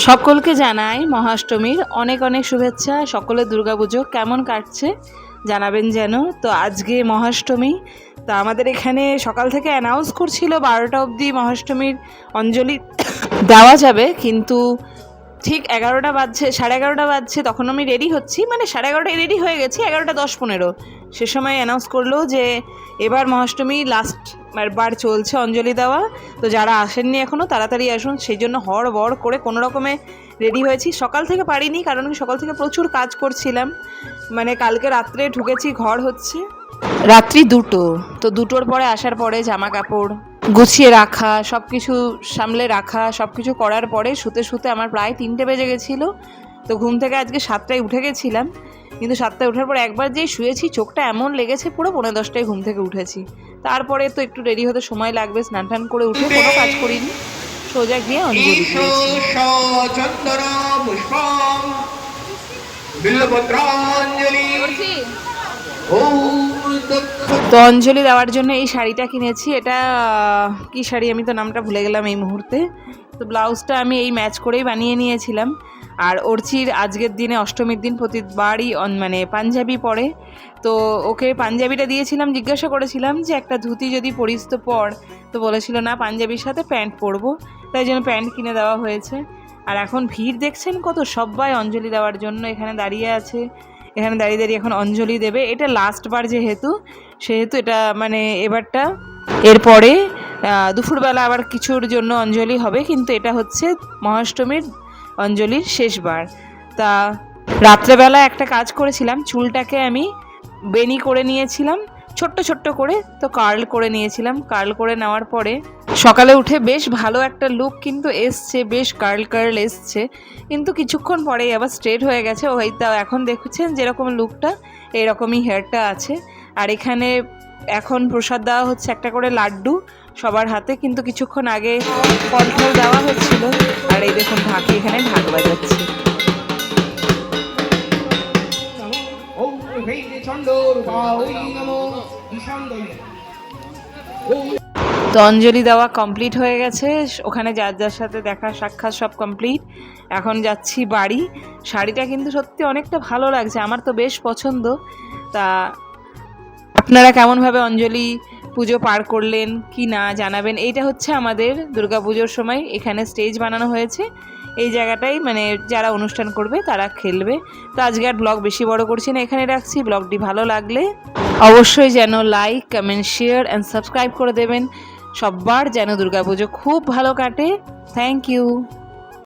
সকলকে জানাই মহাষ্টমীর অনেক অনেক শুভেচ্ছা। সকলের দুর্গাপুজো কেমন কাটছে জানাবেন যেন। তো আজকে মহাষ্টমী, তা আমাদের এখানে সকাল থেকে অ্যানাউন্স করছিল বারোটা অবধি মহাষ্টমীর অঞ্জলি দেওয়া যাবে, কিন্তু ঠিক এগারোটা বাজছে, সাড়ে এগারোটা বাজছে, তখন আমি রেডি হচ্ছি। মানে সাড়ে এগারোটায় রেডি হয়ে গেছি, এগারোটা দশ পনেরো। সে সময় অ্যানাউন্স করল যে এবার মহাষ্টমী লাস্ট বার চলছে অঞ্জলি দেওয়া। তো যারা আসেননি এখনও তাড়াতাড়ি আসুন। সেই জন্য হড় বড় করে কোনো রকমে রেডি হয়েছি। সকাল থেকে পারিনি, কারণ সকাল থেকে প্রচুর কাজ করছিলাম। মানে কালকে রাত্রে ঢুকেছি, ঘর হচ্ছে। রাত্রি দুটো। তো দুটোর পরে আসার পরে জামা কাপড় গুছিয়ে রাখা সব কিছু সামলে রাখা সব কিছু করার পরে শুতে শুতে আমার প্রায় তিনটে বেজে গেছিল। তো ঘুম থেকে আজকে সাতটায় উঠে গেছিলাম কিন্তু সাতটায় ওঠার পর একবার যেই শুয়েছি চোখটা এমন লেগেছে পুরো পনেরো দশটায় ঘুম থেকে উঠেছি। তারপরে তো একটু রেডি হতে সময় লাগবে স্নান টান করে উঠে কোনো কাজ করিনি। সোজা গিয়ে অঞ্জলি তো অঞ্জলি দেওয়ার জন্য এই শাড়িটা কিনেছি এটা কি শাড়ি আমি তো নামটা ভুলে গেলাম এই মুহূর্তে। তো ব্লাউজটা আমি এই ম্যাচ করেই বানিয়ে নিয়েছিলাম। আর অর্চির আজকের দিনে অষ্টমীর দিন প্রতিবারই মানে পাঞ্জাবি পরে। তো ওকে পাঞ্জাবিটা দিয়েছিলাম, জিজ্ঞাসা করেছিলাম যে একটা ধুতি যদি পরিস তো পর। তো বলেছিল, না, পাঞ্জাবির সাথে প্যান্ট পরবো। তাই জন্য প্যান্ট কিনে দেওয়া হয়েছে। আর এখন ভিড় দেখছেন কত? সবাই অঞ্জলি দেওয়ার জন্য এখানে দাঁড়িয়ে আছে। এখানে দাঁড়িয়ে দাঁড়িয়ে এখন অঞ্জলি দেবে। এটা লাস্ট বার যেহেতু, সেহেতু এটা মানে এবারটা। এরপরে দুপুরবেলা আবার কিছুর জন্য অঞ্জলি হবে, কিন্তু এটা হচ্ছে মহাষ্টমীর অঞ্জলির শেষবার। তা রাত্রেবেলা একটা কাজ করেছিলাম, চুলটাকে আমি বেনি করে নিয়েছিলাম, ছোট্ট ছোট্ট করে, তো কার্ল করে নিয়েছিলাম। কার্ল করে নেওয়ার পরে সকালে উঠে বেশ ভালো একটা লুক কিন্তু এসছে, বেশ কার্ল কার্ল এসছে। কিন্তু কিছুক্ষণ পরেই আবার স্ট্রেট হয়ে গেছে, ওই তা এখন দেখছেন যেরকম লুকটা, এরকমই হেয়ারটা আছে। আর এখানে এখন প্রসাদ দেওয়া হচ্ছে একটা করে লাড্ডু সবার হাতে, কিন্তু কিছুক্ষণ আগে ফল দেওয়া হচ্ছিল। আর এই দেখুন, ঢাকি এখানে ঢাক বাজাচ্ছে। তো অঞ্জলি দেওয়া কমপ্লিট হয়ে গেছে। ওখানে যার যার সাথে দেখা সাক্ষাৎ সব কমপ্লিট এখন যাচ্ছি বাড়ি। শাড়িটা কিন্তু সত্যি অনেকটা ভালো লাগছে, আমার তো বেশ পছন্দ। তা আপনারা কেমনভাবে অঞ্জলি পুজো পার করলেন, কি না জানাবেন, এইটা হচ্ছে আমাদের দুর্গা পুজোর সময় এখানে স্টেজ বানানো হয়েছে। এই জায়গাটাই মানে যারা অনুষ্ঠান করবে তারা খেলবে। তো আজকে আর ব্লগ বেশি বড় করছি না, এখানে রাখছি। ব্লগটি ভালো লাগলে অবশ্যই যেন like comment share and subscribe করে দেবেন। সব্বার যেন দুর্গাপুজো খুব ভালো কাটে। Thank you